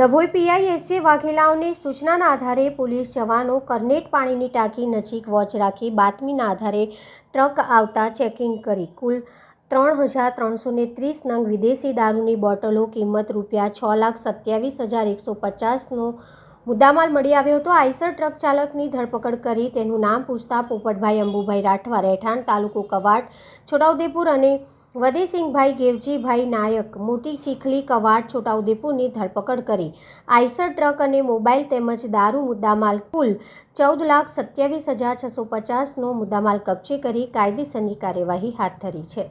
Dabhoi PI વાઘેલાઓની સૂચનાના આધારે police જવાનો કરનેટ પાણીની ટાંકી નજીક વોચ રાખી બાતમીના આધારે ટ્રક આવતા ચેકિંગ કરી. કુલ ત્રણ હજાર ત્રણસો ને ત્રીસ નંગ વિદેશી દારૂની બોટલો કિંમત રૂપિયા છ લાખ સત્યાવીસ હજાર એકસો પચાસનો મુદ્દામાલ મળી આવ્યો હતો. આઈસર ટ્રક ચાલકની ધરપકડ કરી તેનું નામ પૂછતા પોપટભાઈ અંબુભાઈ રાઠવા, રહેઠાણ તાલુકો કવાડ છોટાઉદેપુર અને વદેસિંહભાઈ ગેવજીભાઈ નાયક મોટી ચીખલી કવાડ છોટાઉદેપુરની ધરપકડ કરી. આઈસર ટ્રક અને મોબાઈલ તેમજ દારૂ મુદ્દામાલ કુલ ચૌદ લાખ સત્યાવીસ હજાર છસો પચાસનો મુદ્દામાલ કબજે કરી કાયદેસરની કાર્યવાહી હાથ ધરી છે.